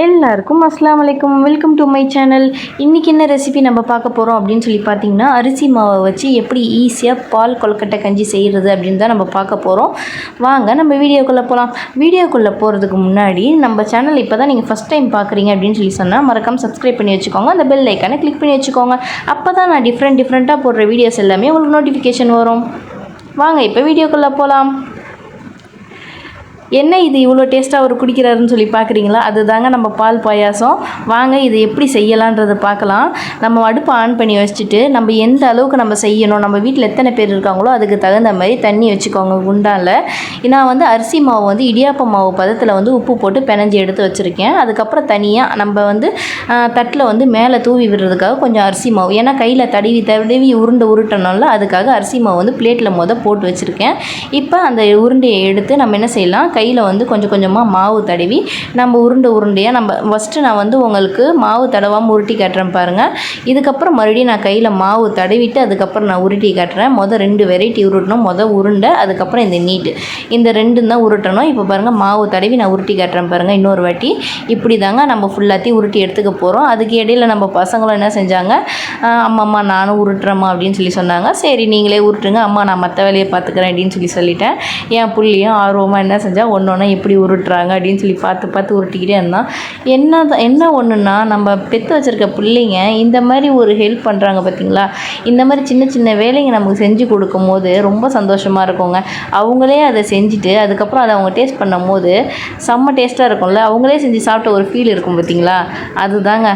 எல்லாருக்கும் அஸ்லாம் வலைக்கம் வெல்கம் டு மை சேனல் இன்றைக்கி என்ன ரெசிபி நம்ம பார்க்க போகிறோம் அப்படின்னு சொல்லி பார்த்தீங்கன்னா அரிசி மாவை வச்சு எப்படி ஈஸியாக பால் கொழுக்கட்டை கஞ்சி செய்கிறது அப்படின்னு தான் நம்ம பார்க்க போகிறோம் வாங்க நம்ம வீடியோக்குள்ளே போகலாம் வீடியோக்குள்ளே போகிறதுக்கு முன்னாடி நம்ம சேனல் இப்போ தான் நீங்கள் ஃபஸ்ட் டைம் பார்க்குறீங்க அப்படின்னு சொல்லி சொன்னால் மறக்காம சப்ஸ்கிரைப் பண்ணி வச்சுக்கோங்க. அந்த பெல் ஐக்கானை கிளிக் பண்ணி வச்சுக்கோங்க. அப்போ தான் நான் டிஃப்ரெண்ட் டிஃப்ரெண்ட்டாக போடுற வீடியோஸ் எல்லாமே உங்களுக்கு நோட்டிஃபிகேஷன் வரும். வாங்க இப்போ வீடியோக்குள்ளே போகலாம் என்ன இது இவ்வளோ டேஸ்ட்டாக அவர் குடிக்கிறாருன்னு சொல்லி பார்க்குறீங்களா? அதுதாங்க நம்ம பால் பாயாசம். வாங்க இது எப்படி செய்யலான்றதை பார்க்கலாம். நம்ம அடுப்பை ஆன் பண்ணி வச்சுட்டு நம்ம எந்த அளவுக்கு நம்ம செய்யணும் நம்ம வீட்டில் எத்தனை பேர் இருக்காங்களோ அதுக்கு தகுந்த மாதிரி தண்ணி வச்சுக்கோங்க குண்டானில். நான் வந்து அரிசி மாவு வந்து இடியாப்ப மாவு பதத்தில் வந்து உப்பு போட்டு பிணைஞ்சி எடுத்து வச்சுருக்கேன். அதுக்கப்புறம் தனியாக நம்ம வந்து தட்டில் வந்து மேலே தூவி விடுறதுக்காக கொஞ்சம் அரிசி மாவு. ஏன்னா கையில் தடவி தடவி உருண்டை உருட்டணும்ல அதுக்காக அரிசி மாவு வந்து பிளேட்டில் மொதல் போட்டு வச்சுருக்கேன். இப்போ அந்த உருண்டையை எடுத்து நம்ம என்ன செய்யலாம் கையில் வந்து கொஞ்சம் கொஞ்சமாக மாவு தடவி நம்ம உருண்டை உருண்டையாக நம்ம ஃபஸ்ட்டு நான் வந்து உங்களுக்கு மாவு தடவாமல் உருட்டி காட்டுறேன் பாருங்கள் இதுக்கப்புறம் மறுபடியும் நான் கையில் மாவு தடவிட்டு அதுக்கப்புறம் நான் உருட்டி காட்டுறேன். மொதல் ரெண்டு வெரைட்டி உருட்டணும். மொதல் உருண்டை அதுக்கப்புறம் இந்த நீட்டு. இந்த ரெண்டும் தான் உருட்டணும். இப்போ பாருங்கள் மாவு தடவி நான் உருட்டி காட்டுறேன் பாருங்கள் இன்னொரு வாட்டி. இப்படி தாங்க நம்ம ஃபுல்லாத்தையும் உருட்டி எடுத்துக்க போகிறோம் அதுக்கு இடையில நம்ம பசங்களும் என்ன செஞ்சாங்க? அம்மா அம்மா நானும் உருட்டுறேம்மா அப்படின்னு சொல்லி சொன்னாங்க. சரி நீங்களே உருட்டுங்க. அம்மா நான் மற்ற வேலையை பார்த்துக்கிறேன் அப்படின்னு சொல்லி சொல்லிட்டேன். என் புள்ளியும் ஆர்வமாக என்ன செஞ்சால் ஒன்று ஒன்றா எப்படி உருட்டுறாங்க அப்படின்னு சொல்லி பார்த்து பார்த்து உருட்டிக்கிட்டே இருந்தான். என்ன தான் என்ன ஒன்றுன்னா நம்ம பெற்று வச்சுருக்க பிள்ளைங்க இந்த மாதிரி ஒரு ஹெல்ப் பண்ணுறாங்க பார்த்தீங்களா இந்த மாதிரி சின்ன சின்ன வேலைங்க நமக்கு செஞ்சு கொடுக்கும் போது ரொம்ப சந்தோஷமாக இருக்குங்க. அவங்களே அதை செஞ்சுட்டு அதுக்கப்புறம் அதை அவங்க டேஸ்ட் பண்ணும் போது செம்ம டேஸ்ட்டாக இருக்கும்ல. அவங்களே செஞ்சு சாப்பிட்ட ஒரு ஃபீல் இருக்கும் பார்த்தீங்களா அதுதாங்க.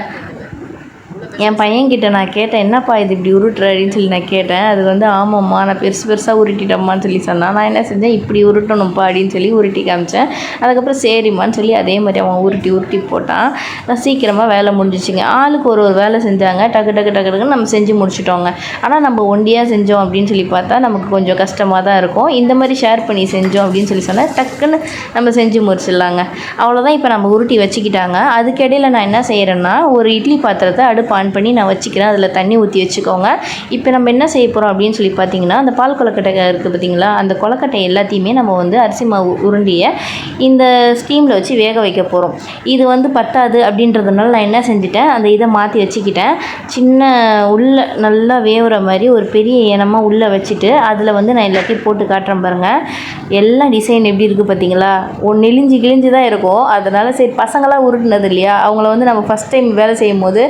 என் பையன்கிட்ட நான் கேட்டேன் என்னப்பா இது இப்படி உருட்டுற? அப்படின்னு சொல்லி நான் கேட்டேன். அது வந்து ஆமாம்மா நான் பெருசு பெருசாக உருட்டிட்டம்மான்னு சொல்லி சொன்னான். நான் என்ன செஞ்சேன்? இப்படி உருட்டணும்ப்பா அப்படின்னு சொல்லி உருட்டி காமிச்சேன். அதுக்கப்புறம் சரிம்மான்னு சொல்லி அதே மாதிரி அவன் உருட்டி உருட்டி போட்டான். நான் சீக்கிரமாக வேலை முடிஞ்சிச்சிங்க. ஆளுக்கு ஒரு ஒரு வேலை செஞ்சாங்க. டக்கு டக்கு டக்கு டக்குன்னு நம்ம செஞ்சு முடிச்சிட்டோங்க. ஆனால் நம்ம ஒண்டியாக செஞ்சோம் அப்படின்னு சொல்லி பார்த்தா நமக்கு கொஞ்சம் கஷ்டமாக தான் இருக்கும். இந்த மாதிரி ஷேர் பண்ணி செஞ்சோம் அப்படின்னு சொல்லி சொன்னால் டக்குன்னு நம்ம செஞ்சு முடிச்சிடலாங்க. அவ்வளோதான் இப்போ நம்ம உருட்டி வச்சுக்கிட்டாங்க. அதுக்கிடையில் நான் என்ன செய்கிறேன்னா ஒரு இட்லி பாத்திரத்தை அடுப்பு ஆன் பண்ணி நான் வச்சுக்கிறேன். அதில் தண்ணி ஊற்றி வச்சுக்கோங்க. இப்போ நம்ம என்ன செய்ய போகிறோம் அப்படின்னு சொல்லி பார்த்தீங்கன்னா அந்த பால் கொலக்கட்டை இருக்குது பார்த்தீங்களா? அந்த கொலக்கட்டை எல்லாத்தையுமே நம்ம வந்து அரிசி மாவு உருண்டியை இந்த ஸ்டீமில் வச்சு வேக வைக்க போகிறோம் இது வந்து பத்தாது அப்படின்றதுனால நான் என்ன செஞ்சுட்டேன் அந்த இதை மாற்றி வச்சுக்கிட்டேன். சின்ன உள்ள நல்லா வேவுற மாதிரி ஒரு பெரிய இனமாக உள்ளே வச்சுட்டு அதில் வந்து நான் எல்லாத்தையும் போட்டு காட்டுறேன் பாருங்கள் எல்லா டிசைன் எப்படி இருக்குது பார்த்தீங்களா? ஒன்று நெளிஞ்சு கிழிஞ்சு தான் இருக்கும். அதனால் சரி பசங்களாம் உருட்டினது இல்லையா? அவங்கள வந்து நம்ம ஃபஸ்ட் டைம் வேலை செய்யும் போது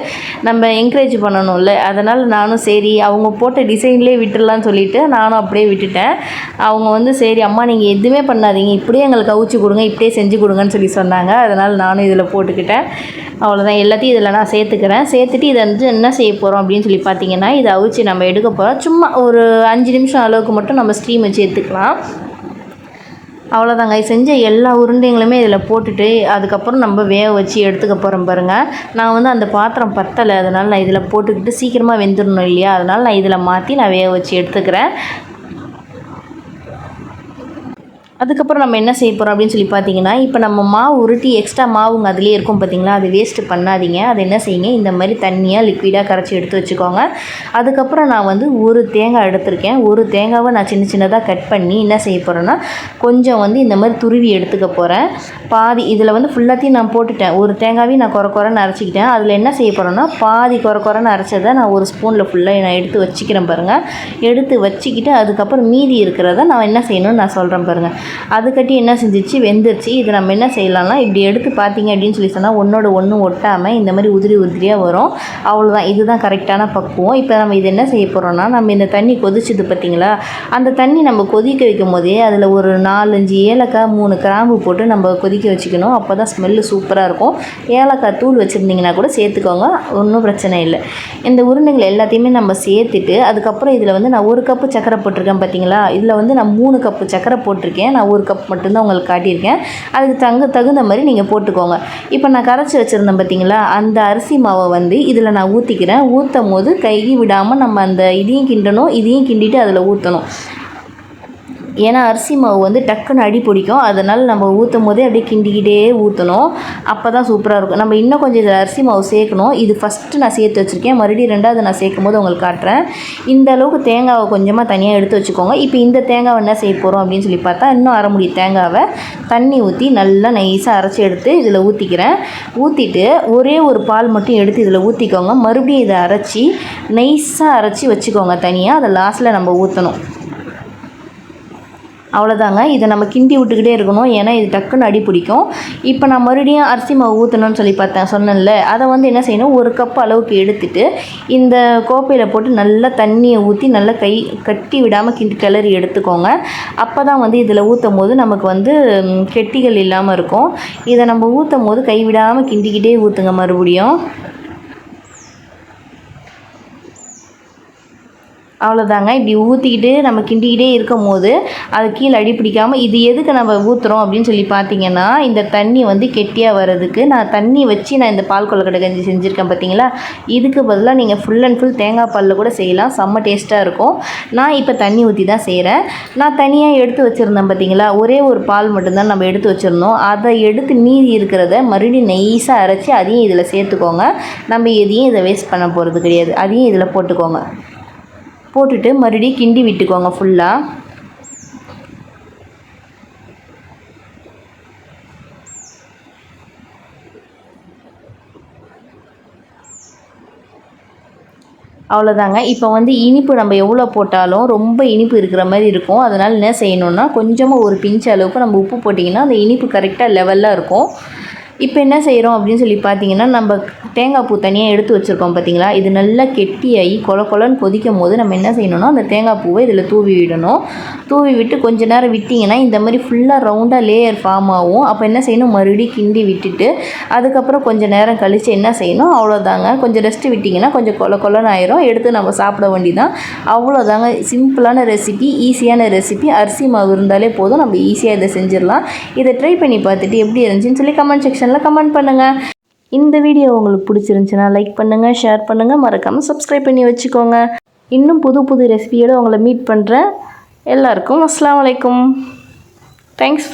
நம்ம என்கரேஜ் பண்ணணும்ல. அதனால் நானும் சரி அவங்க போட்ட டிசைன்லேயே விட்டுடலான்னு சொல்லிட்டு நானும் அப்படியே விட்டுட்டேன். அவங்க வந்து சரி அம்மா நீங்கள் எதுவுமே பண்ணாதீங்க. இப்படியே எங்களுக்கு அவிச்சு கொடுங்க இப்படியே செஞ்சு கொடுங்கன்னு சொல்லி சொன்னாங்க. அதனால் நானும் இதில் போட்டுக்கிட்டேன். அவ்வளோதான் எல்லாத்தையும் இதில் நான் சேர்த்துக்கிறேன். சேர்த்துட்டு இதை வந்து என்ன செய்ய போகிறோம் அப்படின்னு சொல்லி பார்த்தீங்கன்னா இதை அவிச்சு நம்ம எடுக்க போகிறோம் சும்மா ஒரு அஞ்சு நிமிஷம் அளவுக்கு மட்டும் நம்ம ஸ்டீம் வச்சு எடுத்துக்கலாம். அவ்வளோதாங்க செஞ்ச எல்லா உருண்டைங்களுமே இதில் போட்டுட்டு அதுக்கப்புறம் நம்ம வேக வச்சு எடுத்துக்க போகிறோம் பாருங்கள் நான் வந்து அந்த பாத்திரம் பத்தலை. அதனால் நான் இதில் போட்டுக்கிட்டு சீக்கிரமாக வெந்துடணும் இல்லையா? அதனால் நான் இதில் மாற்றி நான் வேக வச்சு எடுத்துக்கிறேன். அதுக்கப்புறம் நம்ம என்ன செய்ய போகிறோம் அப்படின்னு சொல்லி பார்த்தீங்கன்னா இப்போ நம்ம மாவு உருட்டி எக்ஸ்ட்ரா மாவுங்க அதுலேயே இருக்கும் பார்த்தீங்களா? அது வேஸ்ட்டு பண்ணாதீங்க. அது என்ன செய்யுங்க? இந்த மாதிரி தண்ணியாக லிக்விடாக கரைச்சி எடுத்து வச்சுக்கோங்க. அதுக்கப்புறம் நான் வந்து ஒரு தேங்காய் எடுத்திருக்கேன். ஒரு தேங்காவை நான் சின்ன சின்னதாக கட் பண்ணி என்ன செய்ய போகிறேன்னா கொஞ்சம் வந்து இந்த மாதிரி துருவி எடுத்துக்க போகிறேன் பாதி இதில் வந்து ஃபுல்லாத்தையும் நான் போட்டுட்டேன். ஒரு தேங்காவையும் நான் குறை குறைன்னு அரைச்சிக்கிட்டேன். அதில் என்ன செய்ய போகிறேன்னா பாதி குறை குறைன்னு அரைச்சதை நான் ஒரு ஸ்பூனில் ஃபுல்லாக நான் எடுத்து வச்சுக்கிறேன் பாருங்கள் எடுத்து வச்சுக்கிட்டு அதுக்கப்புறம் மீதி இருக்கிறத நான் என்ன செய்யணும்னு நான் சொல்கிறேன் பாருங்கள் அது கட்டி என்ன செஞ்சிச்சு? வெந்துருச்சு. இதை நம்ம என்ன செய்யலாம்னா இப்படி எடுத்து பார்த்தீங்க அப்படின்னு சொல்லி சொன்னால் ஒன்றோட ஒன்று ஒட்டாமல் இந்த மாதிரி உதிரி உதிரியாக வரும். அவ்வளோதான் இதுதான் கரெக்டான பக்குவம். இப்போ நம்ம இது என்ன செய்ய போகிறோம்னா நம்ம இந்த தண்ணி கொதிச்சுது பார்த்தீங்களா? அந்த தண்ணி நம்ம கொதிக்க வைக்கும் போதே அதில் ஒரு நாலஞ்சு ஏலக்காய் மூணு கிராம்பு போட்டு நம்ம கொதிக்க வச்சுக்கணும். அப்போ தான் ஸ்மெல்லு சூப்பராக இருக்கும். ஏலக்காய் தூள் வச்சுருந்தீங்கன்னா கூட சேர்த்துக்கோங்க. ஒன்றும் பிரச்சனை இல்லை. இந்த உருண்டைகள் எல்லாத்தையுமே நம்ம சேர்த்துட்டு அதுக்கப்புறம் இதில் வந்து நான் ஒரு கப்பு சக்கரை போட்டிருக்கேன் பார்த்தீங்களா? இதில் வந்து நான் மூணு கப்பு சக்கரை போட்டிருக்கேன். நான் ஒரு கப் மட்டும்தான் உங்களுக்கு காட்டியிருக்கேன். அதுக்கு தங்க தகுந்த மாதிரி நீங்கள் போட்டுக்கோங்க. இப்போ நான் கரைச்சி வச்சுருந்தேன் பார்த்தீங்களா அந்த அரிசி மாவை வந்து இதில் நான் ஊற்றிக்கிறேன் ஊற்றும் போது கை விடாமல் நம்ம அந்த இதையும் கிண்டணும் இதையும் கிண்டிட்டு அதில் ஊற்றணும் ஏன்னா அரிசி மாவு வந்து டக்குன்னு அடி பிடிக்கும். அதனால் நம்ம ஊற்றும் போதே அப்படியே கிண்டிக்கிட்டே ஊற்றணும் அப்போ தான் சூப்பராக இருக்கும். நம்ம இன்னும் கொஞ்சம் இதில் அரிசி மாவு சேர்க்கணும். இது ஃபஸ்ட்டு நான் சேர்த்து வச்சுருக்கேன். மறுபடியும் ரெண்டாவது நான் சேர்க்கும் போது உங்களுக்கு காட்டுறேன். இந்த அளவுக்கு தேங்காவை கொஞ்சமாக தனியாக எடுத்து வச்சுக்கோங்க. இப்போ இந்த தேங்காவை என்ன செய்ய போகிறோம் அப்படின்னு சொல்லி பார்த்தா இன்னும் அரை முடி தேங்காவை தண்ணி ஊற்றி நல்லா நைஸாக அரைச்சி எடுத்து இதில் ஊற்றிக்கிறேன் ஊற்றிட்டு ஒரே ஒரு பால் மட்டும் எடுத்து இதில் ஊற்றிக்கோங்க மறுபடியும் இதை அரைச்சி நைஸாக அரைச்சி வச்சுக்கோங்க தனியாக அதை லாஸ்ட்டில் நம்ம ஊற்றணும் அவ்வளோதாங்க இதை நம்ம கிண்டி விட்டுக்கிட்டே இருக்கணும். ஏன்னா இது டக்குன்னு அடி பிடிக்கும். இப்போ நான் மறுபடியும் அரிசி மாவு ஊற்றணும்னு சொல்லி பார்த்தேன் சொன்னேன்ல. அதை வந்து என்ன செய்யணும்? ஒரு கப் அளவுக்கு எடுத்துட்டு இந்த கோப்பையில் போட்டு நல்லா தண்ணியை ஊற்றி நல்லா கை கட்டி விடாமல் கிண்டி கிளறி எடுத்துக்கோங்க. அப்போ தான் வந்து இதில் ஊற்றும் போது நமக்கு வந்து கெட்டிகள் இல்லாமல் இருக்கும். இதை நம்ம ஊற்றும் போது கை விடாமல் கிண்டிக்கிட்டே ஊற்றுங்க மறுபடியும். அவ்வளோதாங்க இப்படி ஊற்றிக்கிட்டு நம்ம கிண்டிக்கிட்டே இருக்கும் போது அது கீழே அடி பிடிக்காமல் இது எதுக்கு நம்ம ஊற்றுறோம் அப்படின்னு சொல்லி பார்த்தீங்கன்னா இந்த தண்ணி வந்து கெட்டியாக வர்றதுக்கு நான் தண்ணி வச்சு நான் இந்த பால் கொழுக்கட்டை கஞ்சி செஞ்சுருக்கேன் பார்த்தீங்களா? இதுக்கு பதிலாக நீங்கள் ஃபுல் அண்ட் ஃபுல் தேங்காய் பாலில் கூட செய்யலாம். செம்ம டேஸ்ட்டாக இருக்கும். நான் இப்போ தண்ணி ஊற்றி தான் செய்கிறேன் நான் தனியாக எடுத்து வச்சுருந்தேன் பார்த்தீங்களா? ஒரே ஒரு பால் மட்டும்தான் நம்ம எடுத்து வச்சுருந்தோம். அதை எடுத்து மீதி இருக்கிறத மறுபடியும் நெய்ஸாக அரைச்சி அதையும் இதில் சேர்த்துக்கோங்க. நம்ம எதையும் இதை வேஸ்ட் பண்ண போகிறது கிடையாது. அதையும் இதில் போட்டுக்கோங்க. போட்டுட்டு மறுபடியும் கிண்டி விட்டுக்கோங்க ஃபுல்லாக அவ்வளோதாங்க இப்போ வந்து இனிப்பு நம்ம எவ்வளோ போட்டாலும் ரொம்ப இனிப்பு இருக்கிற மாதிரி இருக்கும். அதனால் என்ன செய்யணும்னா கொஞ்சமாக ஒரு பிஞ்ச் அளவுக்கு நம்ம உப்பு போட்டிங்கன்னா அந்த இனிப்பு கரெக்டாக லெவலில் இருக்கும். இப்போ என்ன செய்கிறோம் அப்படின்னு சொல்லி பார்த்தீங்கன்னா நம்ம தேங்காய் பூ தனியாக எடுத்து வச்சுருக்கோம் பார்த்தீங்களா? இது நல்லா கெட்டியாகி கொல கொலன்னு கொதிக்கும் போது நம்ம என்ன செய்யணும்னா அந்த தேங்காய் பூவை இதில் தூவி விடணும். தூவி விட்டு கொஞ்ச நேரம் விட்டிங்கன்னா இந்த மாதிரி ஃபுல்லாக ரவுண்டாக லேயர் ஃபார்ம் ஆகும். அப்போ என்ன செய்யணும்? மறுபடியும் கிண்டி விட்டுட்டு அதுக்கப்புறம் கொஞ்சம் நேரம் கழித்து என்ன செய்யணும்? அவ்வளோதாங்க. கொஞ்சம் ரெஸ்ட்டு விட்டிங்கன்னா கொஞ்சம் கொல கொலன்னு ஆயிரும். எடுத்து நம்ம சாப்பிட வேண்டிதான் அவ்வளோதாங்க. சிம்பிளான ரெசிபி ஈஸியான ரெசிபி அரிசி மாவு இருந்தாலே போதும். நம்ம ஈஸியாக இதை செஞ்சிடலாம். இதை ட்ரை பண்ணி பார்த்துட்டு எப்படி இருந்துச்சுன்னு சொல்லி கமெண்ட் செக்ஷன் செக்ஷனில் கமெண்ட் பண்ணுங்கள் இந்த வீடியோ உங்களுக்கு பிடிச்சிருந்துச்சுன்னா லைக் பண்ணுங்கள் ஷேர் பண்ணுங்கள் மறக்காமல் சப்ஸ்கிரைப் பண்ணி வச்சுக்கோங்க. இன்னும் புது புது ரெசிபியோடு உங்களை மீட் பண்ணுறேன் எல்லாருக்கும் அஸ்லாம் அலைக்கும். தேங்க்ஸ்